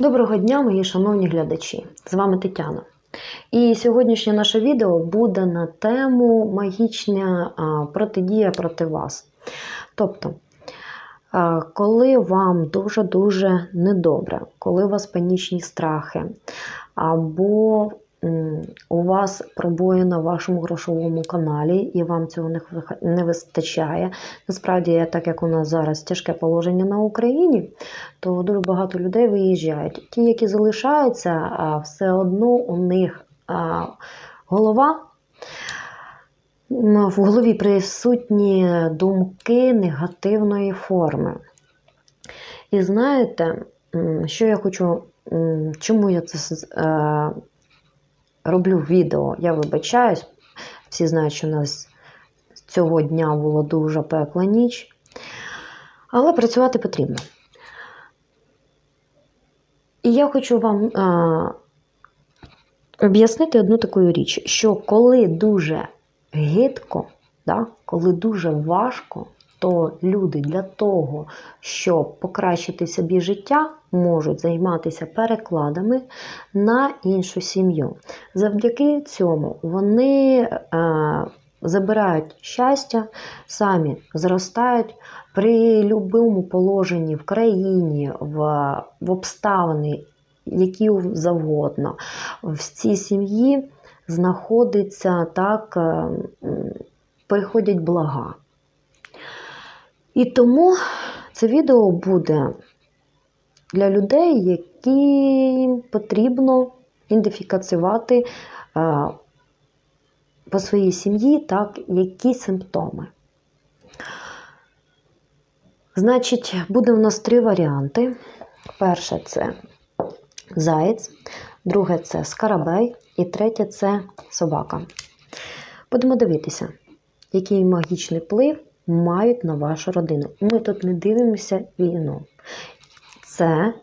Доброго дня, мої шановні глядачі! З вами Тетяна. І сьогоднішнє наше відео буде на тему магічна протидія проти вас. Тобто, коли вам дуже-дуже недобре, коли у вас панічні страхи, або у вас пробоїна в вашому грошовому каналі, і вам цього не вистачає. Насправді, так як у нас зараз тяжке положення на Україні, то дуже багато людей виїжджають. Ті, які залишаються, все одно у них голова. В голові присутні думки негативної форми. І знаєте, що я хочу, чому я це е, роблю відео? Я вибачаюсь, всі знають, що у нас цього дня було дуже пекла ніч. Але працювати потрібно. І я хочу вам а, об'яснити одну таку річ, що коли дуже гидко, да, коли дуже важко, то люди для того, щоб покращити собі життя, можуть займатися перекладами на іншу сім'ю. Завдяки цьому вони е, забирають щастя, самі зростають при будь-якому положенні в країні, в, в обставини, які завгодно. В цій сім'ї знаходиться так, е, приходять блага. І тому це відео буде для людей, яким потрібно ідентифікувати е, по своїй сім'ї, так, які симптоми. Значить, буде у нас три варіанти. Перше це заєць, друге це скарабей, і третє це собака. Будемо дивитися, який магічний вплив мають на вашу родину. Ми тут не дивимося війну. Це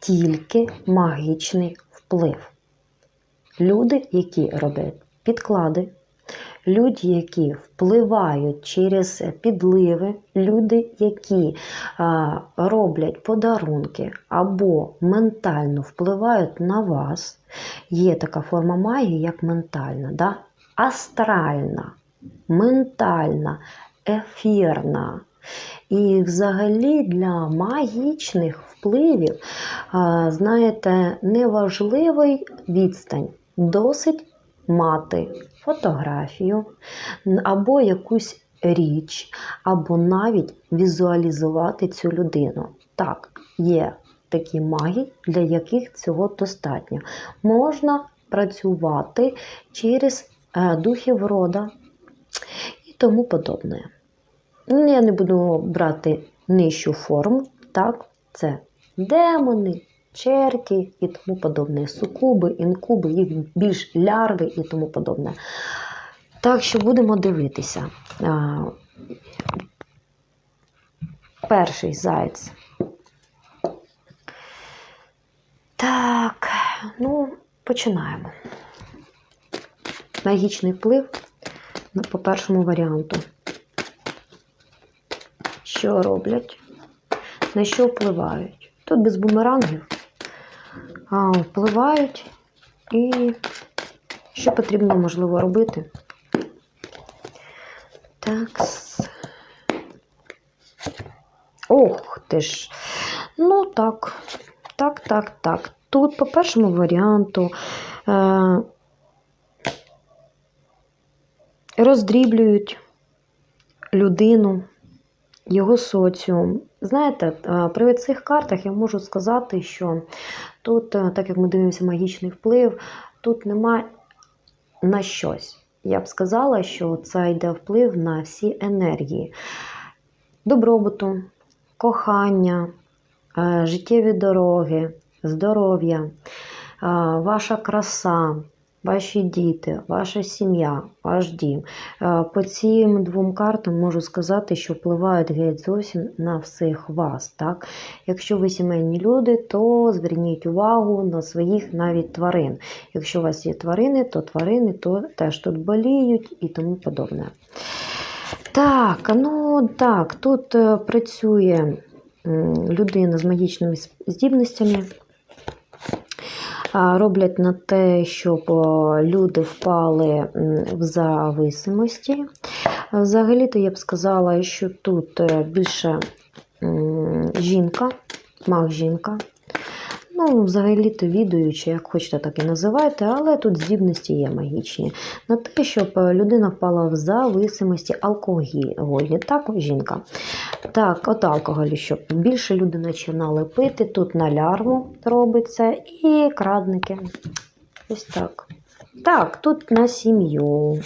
тільки магічний вплив. Люди, які роблять підклади, люди, які впливають через підливи, люди, які роблять подарунки або ментально впливають на вас. Є така форма магії, як ментальна, да? астральна, ментальна, ефірна. І взагалі для магічних впливів, знаєте, неважливий відстань. Досить мати фотографію або якусь річ, або навіть візуалізувати цю людину. Так, є такі маги, для яких цього достатньо. Можна працювати через е, духів рода і тому подобне. Ну, Я не буду брати нижчу форму, так, це демони, черті і тому подобне, сукуби, інкуби, їх більш лярви і тому подобне. Так що будемо дивитися. Перший заєць. Так, ну, починаємо. Магічний вплив по першому варіанту. Що роблять? На що впливають? Тут без бумерангів. А, впливають і що потрібно, можливо, робити. Так. Ох ти ж. Ну так. Так, так, так. Тут по першому варіанту е, роздріблюють людину, його соціум. Знаєте, е, при цих картах я можу сказати, що тут, е, так як ми дивимося магічний вплив, тут нема на щось. Я б сказала, що це йде вплив на всі енергії добробуту, кохання, е, життєві дороги, здоров'я, ваша краса, ваші діти, ваша сім'я, ваш дім. Е, По цим двом картам можу сказати, що впливають геть зовсім на всіх вас. Так? Якщо ви сімейні люди, то зверніть увагу на своїх навіть тварин. Якщо у вас є тварини, то тварини то теж тут боліють і тому подобне. Так, ну так, тут е, працює людина з магічними здібностями. Роблять на те, щоб люди впали в зависимості. Взагалі-то я б сказала, що тут е, більше жінка, маг-жінка. Ну, взагалі-то відуючи, як хочете, так і називайте, але тут здібності є магічні. На те, щоб е, людина впала в зависимості алкоголі, так, жінка. Так, от алкоголю, щоб більше люди починали пити. Тут на лярву робиться і крадники. Ось так. Так, тут на сім'ю.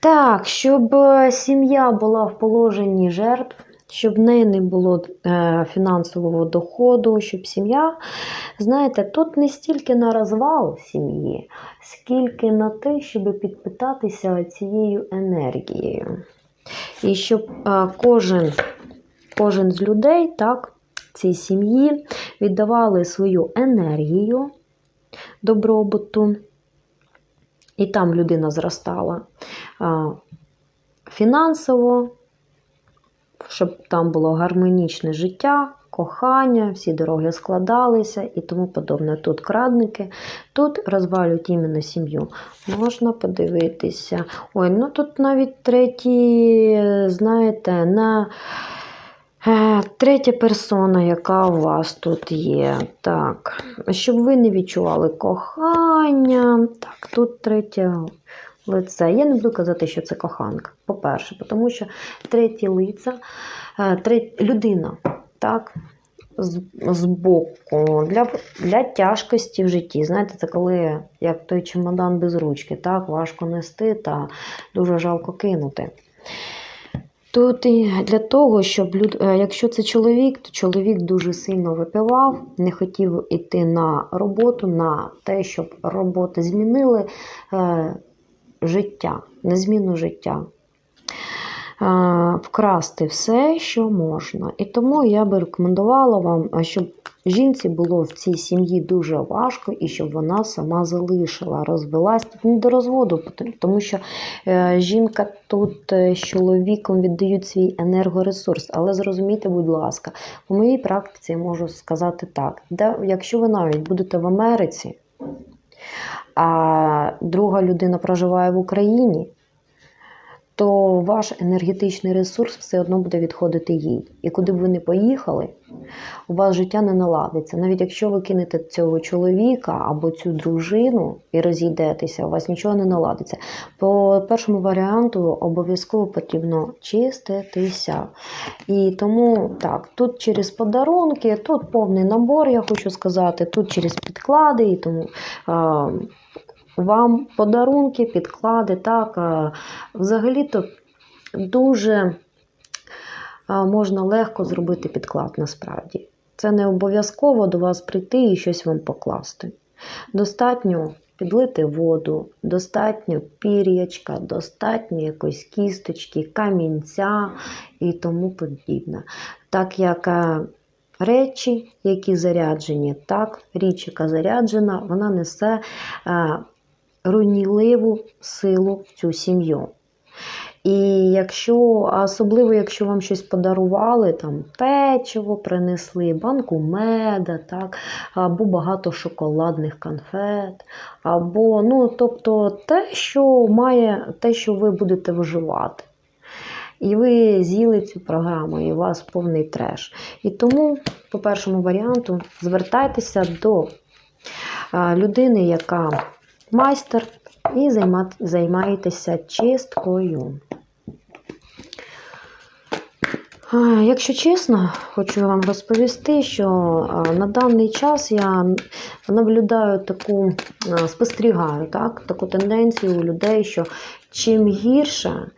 Так, щоб е, сім'я була в положенні жертв, щоб в неї не було е, фінансового доходу, щоб сім'я, знаєте, тут не стільки на розвал сім'ї, скільки на те, щоб підпитатися цією енергією. І щоб е, кожен, кожен з людей, так, цій сім'ї віддавали свою енергію добробуту, і там людина зростала фінансово, щоб там було гармонічне життя, кохання, всі дороги складалися і тому подобне. Тут крадники, тут розвалюють іменно сім'ю. Можна подивитися. Ой, ну тут навіть треті, знаєте, на. Е, Третя персона, яка у вас тут є. Так, щоб ви не відчували кохання. Так, тут третє лице. Я не буду казати, що це коханка. По-перше, тому що третє лице, е, людина, так, з, з боку, для, для тяжкості в житті. Знаєте, це коли як той чемодан без ручки, так, важко нести та дуже жалко кинути. Тут для того, щоб люд... е, якщо це чоловік, то чоловік дуже сильно випивав, не хотів іти на роботу, на те, щоб роботи змінили е, життя, на зміну життя. Е, вкрасти все, що можна. І тому я би рекомендувала вам, щоб жінці було в цій сім'ї дуже важко і щоб вона сама залишила, розвелась не до розводу, тому що е, жінка тут е, з чоловіком віддають свій енергоресурс. Але зрозумійте, будь ласка, по моїй практиці я можу сказати так: де, якщо ви навіть будете в Америці, а друга людина проживає в Україні, то ваш енергетичний ресурс все одно буде відходити їй. І куди б ви не поїхали, у вас життя не наладиться. Навіть якщо ви кинете цього чоловіка або цю дружину і розійдетеся, у вас нічого не наладиться. По першому варіанту обов'язково потрібно чиститися. І тому так, тут через подарунки, тут повний набор, я хочу сказати, тут через підклади, і тому. Вам подарунки, підклади, так. Взагалі-то дуже можна легко зробити підклад насправді. Це не обов'язково до вас прийти і щось вам покласти. Достатньо підлити воду, достатньо пір'ячка, достатньо якоїсь кісточки, камінця і тому подібне. Так як е, речі, які заряджені, так, річ, яка заряджена, вона несе е, руйнівливу силу в цю сім'ю. І якщо, особливо, якщо вам щось подарували, там печиво принесли, банку меда, так, або багато шоколадних конфет, або, ну, тобто те, що має, те, що ви будете вживати. І ви з'їли цю програму, і у вас повний треш. І тому, по першому варіанту, звертайтеся до людини, яка майстер, і займаєтеся чисткою. Якщо чесно, хочу вам розповісти, що на даний час я наблюдаю таку, спостерігаю так, таку тенденцію у людей, що чим гірше,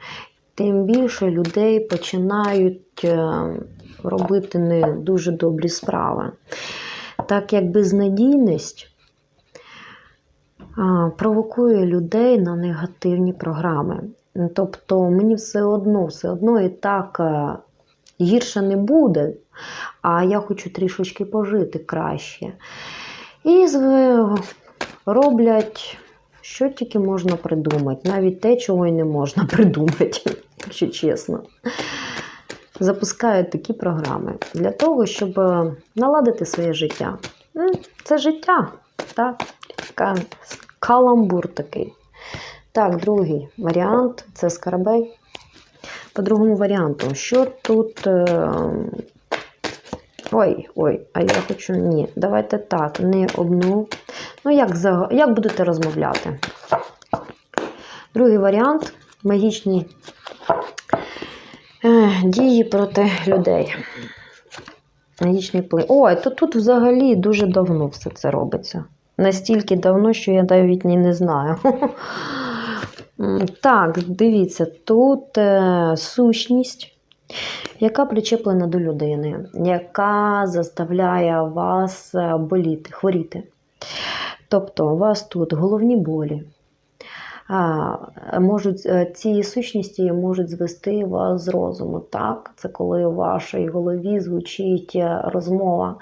тим більше людей починають е, робити не дуже добрі справи. Так як безнадійність провокує людей на негативні програми. Тобто мені все одно, все одно і так е, гірше не буде, а я хочу трішечки пожити краще. І роблять, що тільки можна придумати, навіть те, чого й не можна придумати, якщо чесно. запускають такі програми для того, щоб е, наладити своє життя. Це життя, так? Ка- Каламбур такий. Так, другий варіант це скарабей. По другому варіанту, що тут. е, Ой, ой, а я хочу. Ні, давайте так, не обну. Ну, як, за... як будете розмовляти? Другий варіант магічні е, дії проти людей. Магічний вплив. Ой, то тут взагалі дуже давно все це робиться. Настільки давно, що я навіть не знаю. Так, дивіться, тут е, сущність, яка причеплена до людини, яка заставляє вас е, боліти, хворіти. Тобто у вас тут головні болі. Можуть, е, ці сущності можуть звести вас з розуму. Так? Це коли у вашій голові звучить е, розмова.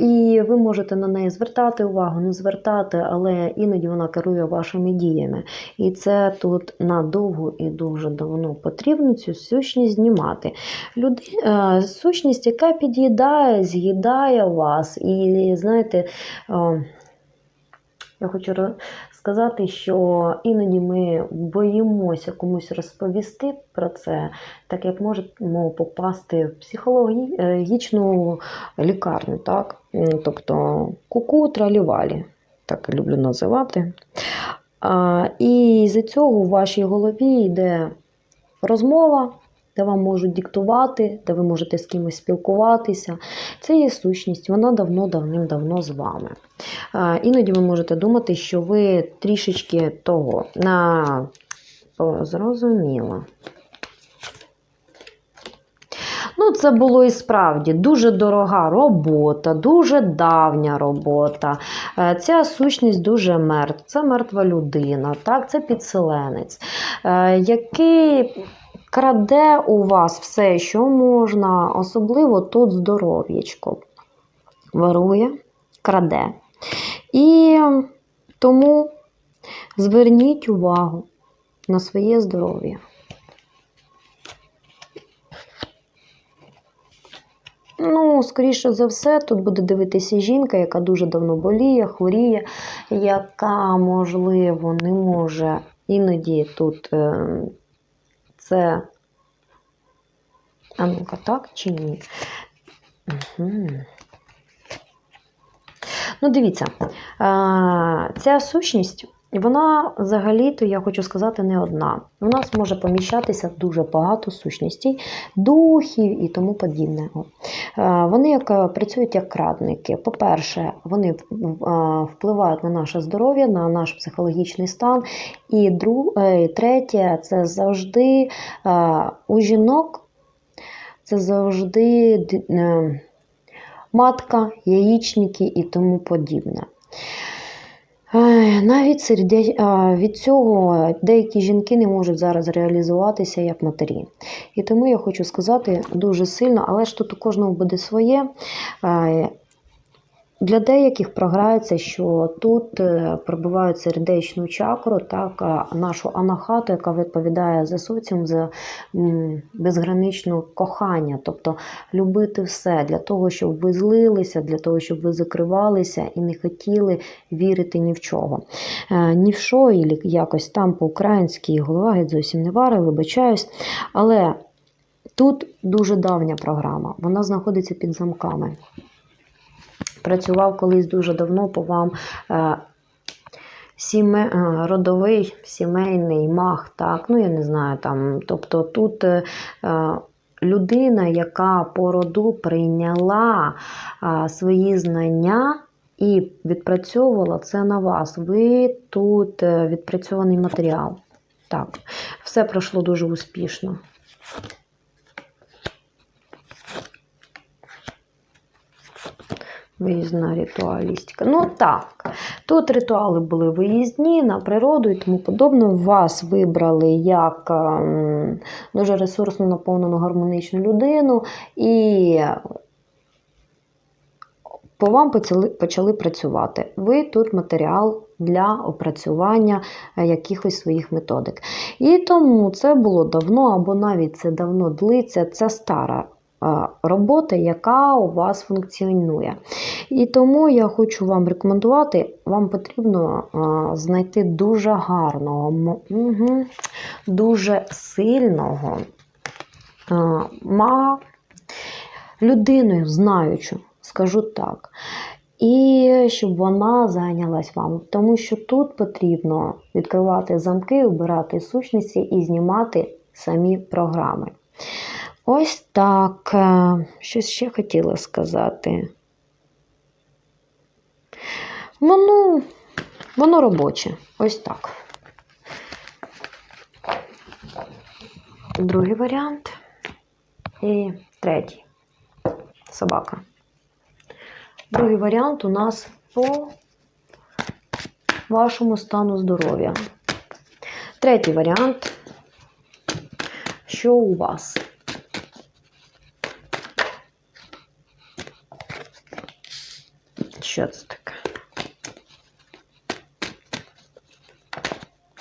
І ви можете на неї звертати увагу, не звертати, але іноді вона керує вашими діями. І це тут надовго і дуже давно потрібно цю сущність знімати. Люди, е, сущність, яка під'їдає, з'їдає вас. І знаєте, я хочу сказати, що іноді ми боїмося комусь розповісти про це, так як можемо попасти в психологічну лікарню, так? Тобто куку тралівалі, так люблю називати. А, і з-за цього у вашій голові йде розмова, де вам можуть диктувати, де ви можете з кимось спілкуватися. Це є сущність, вона давно давним-давно з вами. Іноді ви можете думати, що ви трішечки того на зрозуміло. Ну, це було і справді дуже дорога робота, дуже давня робота. Е, Ця сущність дуже мертва. Це мертва людина, так, це підселенець, е, який краде у вас все, що можна, особливо тут здоров'ячко. Ворує, краде. І тому зверніть увагу на своє здоров'я. Ну, скоріше за все, тут буде дивитися жінка, яка дуже давно боліє, хворіє, яка, можливо, не може іноді тут е, це. А ну-ка, так чи ні? Угу. Ну, дивіться, ця сущність, вона взагалі-то, я хочу сказати, не одна. У нас може поміщатися дуже багато сущностей, духів і тому подібного. Е, Вони як, е, працюють як крадники. По-перше, вони е, впливають на наше здоров'я, на наш психологічний стан. І дру, е, третє, це завжди у жінок, це завжди матка, яєчники і тому подібне. Навіть серед, від цього деякі жінки не можуть зараз реалізуватися як матері. І тому я хочу сказати дуже сильно, але ж тут у кожного буде своє. Е, Для деяких програється, що тут е, пробивають сердечну чакру, так, нашу анахату, яка відповідає за соціум, за безграничне кохання, тобто любити все для того, щоб ви злилися, для того, щоб ви закривалися і не хотіли вірити ні в чого. Е, Ні в що, і якось там по-українськи голова геть зовсім не варить, вибачаюсь. Але тут дуже давня програма, вона знаходиться під замками. Працював колись дуже давно по вам е, сіме, е, родовий сімейний мах, так, ну я не знаю там. Тобто тут е, людина, яка по роду прийняла свої знання і відпрацьовувала це на вас. Ви тут відпрацьований матеріал. Так, все пройшло дуже успішно. Виїзна ритуалістика. Ну так, тут ритуали були виїзні на природу і тому подобне. Вас вибрали як ем, дуже ресурсно наповнену гармонічну людину і по вам почали, почали працювати. Ви тут матеріал для опрацювання е, якихось своїх методик. І тому це було давно, або навіть це давно длиться, це стара е, робота, яка у вас функціонує. І тому я хочу вам рекомендувати, вам потрібно е, знайти дуже гарного, дуже сильного е, мага, людиною знаючу, скажу так. І щоб вона зайнялась вам, тому що тут потрібно відкривати замки, обирати сущності і знімати самі програми. Ось так. Е, Щось ще хотіла сказати. Воно, воно робоче. Ось так. Другий варіант. І третій. Собака. Другий варіант у нас по вашому стану здоров'я. Третій варіант. Що у вас? Що це таке?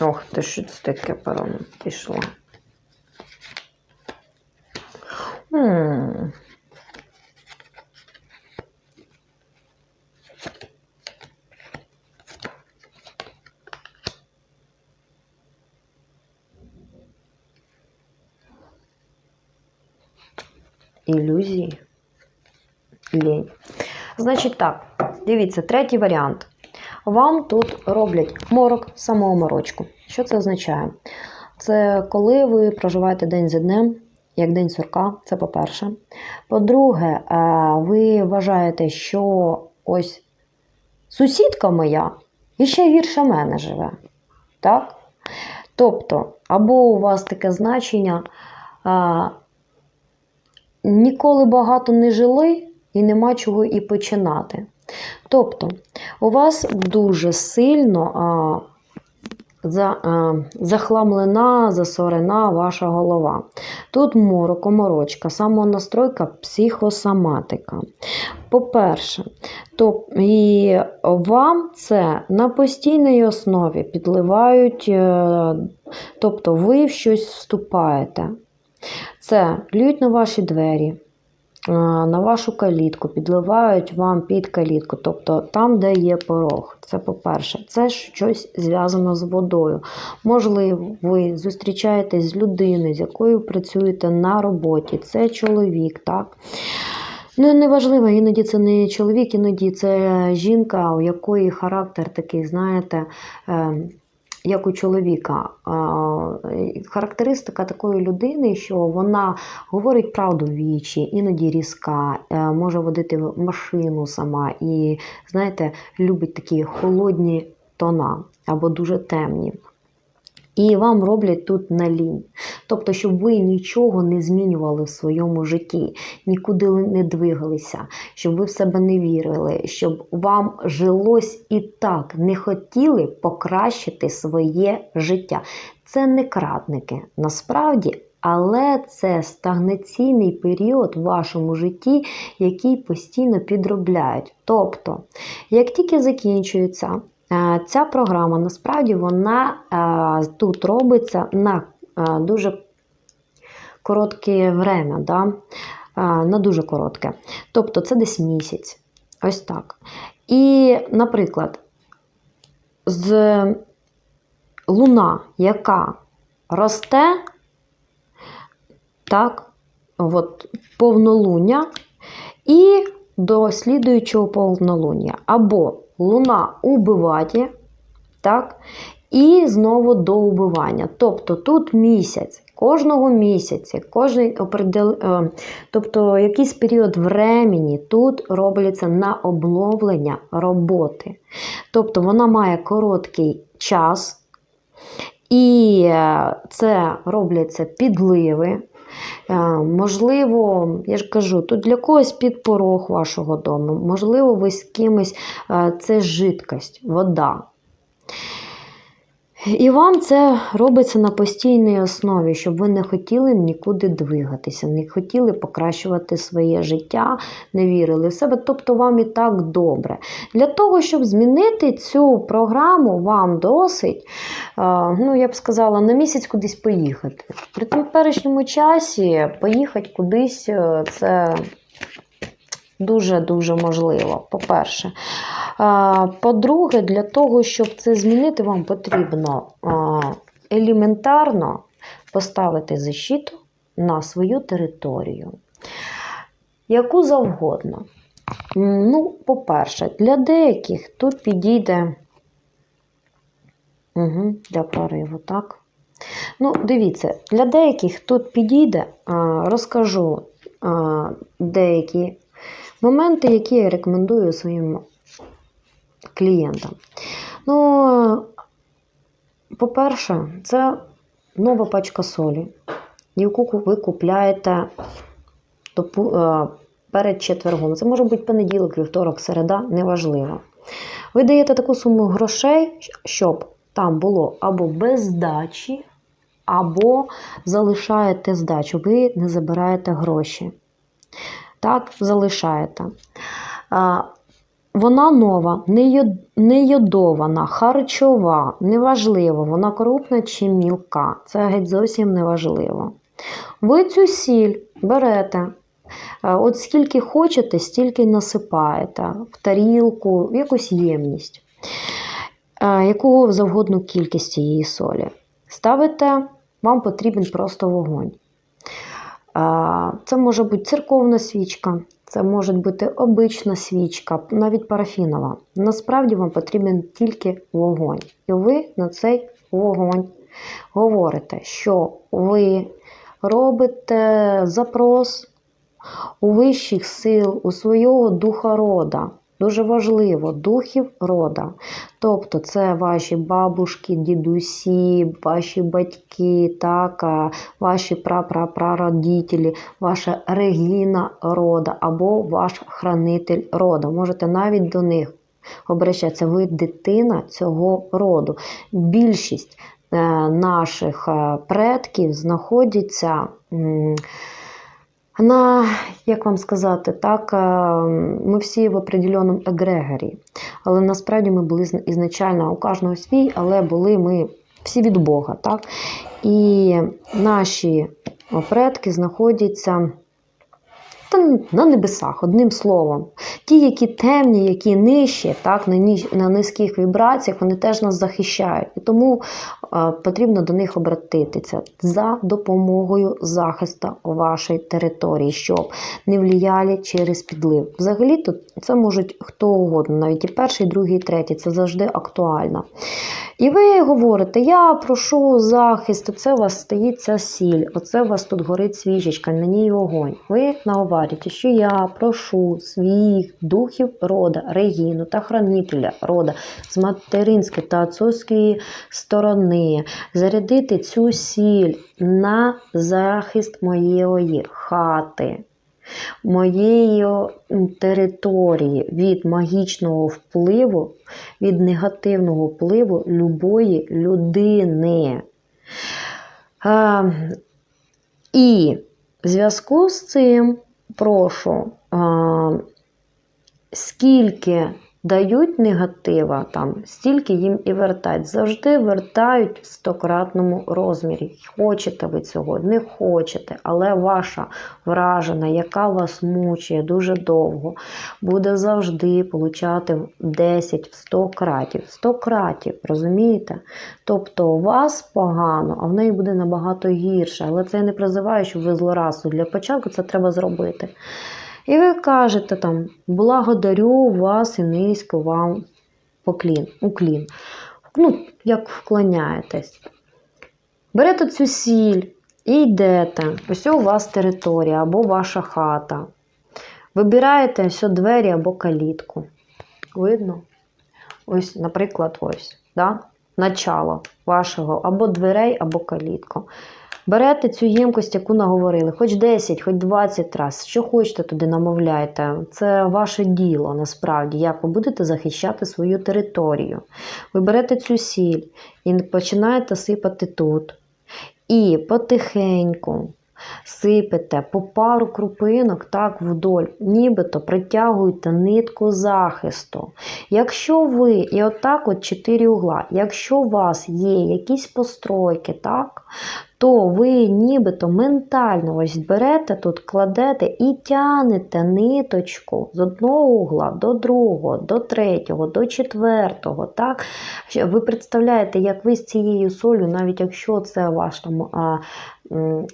Ох, ти що це таке паром пішло? М. Ілюзії. Лінь. Значить так, Дивіться, третій варіант. Вам тут роблять морок, самооморочку. Що це означає? Це коли ви проживаєте день за днем, як день сурка, це по-перше. По-друге, е, ви вважаєте, що ось сусідка моя іще гірше мене живе. Так? Тобто, або у вас таке значення, е, ніколи багато не жили і нема чого і починати. Тобто, у вас дуже сильно а, за, а, захламлена, засорена ваша голова. Тут морок, оморочка, самонастройка, психосоматика. По-перше, то, і вам це на постійній основі підливають, е, тобто ви в щось вступаєте. Це льють на ваші двері, на вашу калітку, підливають вам під калітку, тобто там, де є порог. Це по-перше, це щось зв'язано з водою. Можливо, ви зустрічаєтесь з людиною, з якою працюєте на роботі. Це чоловік, так? Ну, неважливо, іноді це не чоловік, іноді це жінка, у якої характер такий, знаєте, ем, як у чоловіка. Характеристика такої людини, що вона говорить правду вічі, іноді різка, е, може водити машину сама і, знаєте, любить такі холодні тона або дуже темні. І вам роблять тут на лінь. Тобто, щоб ви нічого не змінювали в своєму житті, нікуди не двигалися, щоб ви в себе не вірили, щоб вам жилось і так не хотіли покращити своє життя. Це не крадники насправді. Але це стагнаційний період в вашому житті, який постійно підробляють. Тобто, як тільки закінчується Ця програма насправді вона е, тут робиться на е, дуже коротке время, да? на дуже коротке. Тобто це десь місяць. Ось так. І, наприклад, з луна, яка росте, так, от, повнолуння, і до слідуючого повнолуння. Або луна убиває, так? І знову до убивання. Тобто тут місяць, кожного місяця, кожен опридел... Е, тобто якийсь період времени тут робляться на обловлення роботи. Тобто вона має короткий час, і е, це робляться підливи. Е, можливо, я ж кажу, тут для когось під порог вашого дому, можливо, ви з кимось е, це жидкость, вода. І вам це робиться на постійній основі, щоб ви не хотіли нікуди двигатися, не хотіли покращувати своє життя, не вірили в себе. Тобто вам і так добре. Для того, щоб змінити цю програму, вам досить, е, ну я б сказала, на місяць кудись поїхати. При теперішньому часі поїхати кудись е, це дуже-дуже можливо. По-перше. По-друге, для того, щоб це змінити, вам потрібно елементарно поставити защиту на свою територію. Яку завгодно. Ну, по-перше, для деяких тут підійде угу, для прориву, так? Ну, дивіться, для деяких тут підійде, розкажу деякі моменти, які я рекомендую своїм клієнтам. Ну, по-перше, це нова пачка солі, яку ви купляєте е, перед четвергом. Це може бути понеділок, вівторок, середа, неважливо. Ви даєте таку суму грошей, щоб там було або без здачі, або залишаєте здачу. Ви не забираєте гроші. Так, залишаєте. Вона нова, не йодована, харчова, неважливо, вона крупна чи мілка. Це геть зовсім неважливо. Ви цю сіль берете, е, от скільки хочете, стільки насипаєте в тарілку, в якусь ємність, е, яку завгодно кількість цієї солі. Ставите, вам потрібен просто вогонь. Це може бути церковна свічка, це може бути обична свічка, навіть парафінова. Насправді вам потрібен тільки вогонь. І ви на цей вогонь говорите, що ви робите запрос у вищих сил, у свого духа рода. Дуже важливо, духів рода. Тобто це ваші бабушки, дідусі, ваші батьки, так, ваші прапрапрародителі, ваша регіна рода або ваш хранитель рода. Можете навіть до них обращатися. Ви дитина цього роду. Більшість е, наших е, предків знаходяться. На, як вам сказати, так, е, ми всі в определеному егрегорі. Але насправді ми були ізначально у кожного свій, але були ми всі від Бога. Так? І наші предки знаходяться та на небесах, одним словом. Ті, які темні, які нижчі, так, на, ніж, на низьких вібраціях, вони теж нас захищають. І тому е, потрібно до них обратитися за допомогою захисту вашої території, щоб не вліяли через підлив. Взагалі, то це можуть хто угодно, навіть і перший, і другий, і третій. Це завжди актуально. І ви говорите, я прошу захист, оце у вас стоїть ця сіль, оце у вас тут горить свічечка, на ній вогонь. Ви наговорите, що я прошу своїх духів рода, регіну та хранителя рода з материнської та отцовської сторони зарядити цю сіль на захист моєї хати. Моєї території від магічного впливу, від негативного впливу любої людини. А, і в зв'язку з цим прошу, а, скільки дають негатива, там, стільки їм і вертають. Завжди вертають в стократному розмірі. Хочете ви цього, не хочете, але ваша вражена, яка вас мучає дуже довго, буде завжди получати 10 в 100 кратів. 100 кратів, розумієте? Тобто у вас погано, а в неї буде набагато гірше. Але це не призиває, щоб ви злорадствували. Для початку це треба зробити. І ви кажете там, благодарю вас і низько вам поклін, уклін. Ну, як вклоняєтесь. Берете цю сіль і йдете. Ось у вас територія або ваша хата. Вибираєте ось двері або калітку. Видно? Ось, наприклад, ось. Да? Начало вашого або дверей, або калітку. Берете цю ємкость, яку наговорили, хоч 10, хоч 20 разів, що хочете туди намовляйте. Це ваше діло насправді, як ви будете захищати свою територію. Ви берете цю сіль і починаєте сипати тут. І потихеньку сипете по пару крупинок так вдоль, нібито притягуєте нитку захисту. Якщо ви, і отак от чотири угла, якщо у вас є якісь постройки, так, то ви нібито ментально ось берете тут, кладете і тянете ниточку з одного угла до другого, до третього, до четвертого. Так? Ви представляєте, як ви з цією солью, навіть якщо це ваш там а,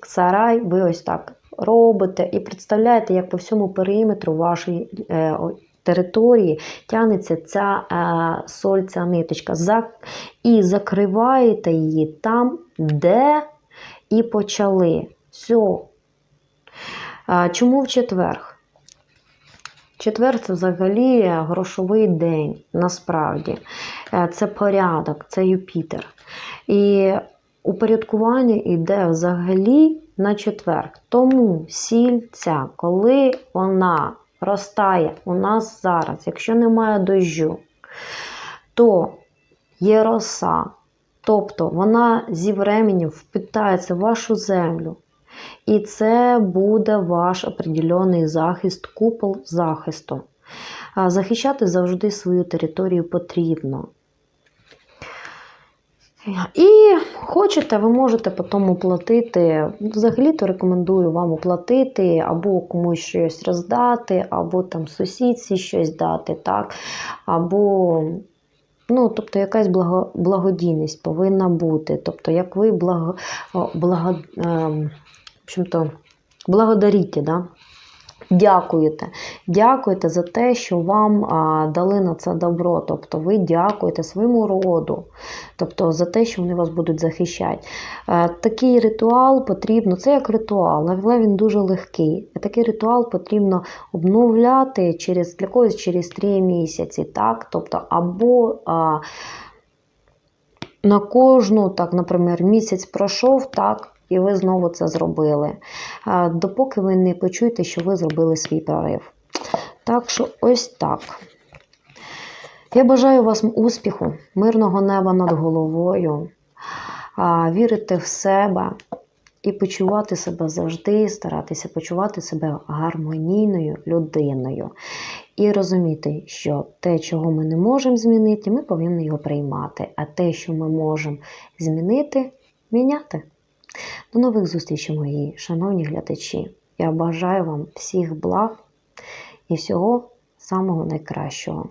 сарай, ви ось так робите і представляєте, як по всьому периметру вашої е, території тягнеться ця е, соль, ця ниточка. Зак- І закриваєте її там, де і почали. Все. Чому в четверг? Четвер це взагалі грошовий день, насправді. Е, Це порядок, це Юпітер. І упорядкування йде взагалі на четверг. Тому сіль ця, коли вона ростає у нас зараз, якщо немає дощу, то є роса, Тобто вона зі временем впитається в вашу землю. І це буде ваш определений захист, купол захисту. Захищати завжди свою територію потрібно. І хочете, ви можете потім оплатити. Взагалі-то рекомендую вам оплатити, або комусь щось роздати, або там сусідці щось дати, так? або Ну, тобто якась благо, благодійність повинна бути. Тобто, як ви благо, благо, е, в да? Дякуєте. Дякуєте за те, що вам а, дали на це добро. Тобто ви дякуєте своєму роду, тобто за те, що вони вас будуть захищати. Е, такий ритуал потрібно, це як ритуал, але він дуже легкий. Такий ритуал потрібно обновляти через для когось через 3 місяці. Так? Тобто, або а, на кожну, так, наприклад, місяць пройшов, так, і ви знову це зробили. Допоки ви не почуєте, що ви зробили свій прорив. Так що ось так. Я бажаю вам успіху, мирного неба над головою, вірити в себе і почувати себе завжди, старатися почувати себе гармонійною людиною. І розуміти, що те, чого ми не можемо змінити, ми повинні його приймати. А те, що ми можемо змінити, міняти. До нових зустрічей, мої шановні глядачі. Я бажаю вам всіх благ і всього самого найкращого.